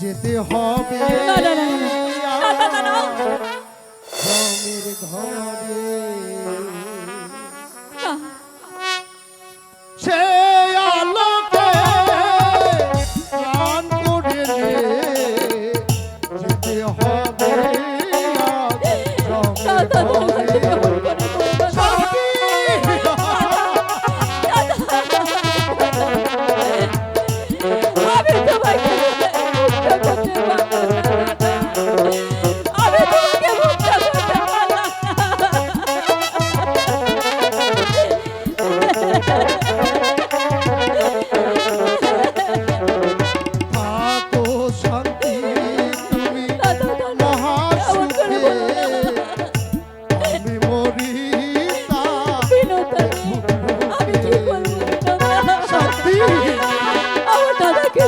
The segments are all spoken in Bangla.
যেতে হবে জমির ঘরে সে আলোকে গান করে যেতে হবে। জমির ঘরে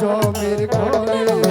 জমির ঘরে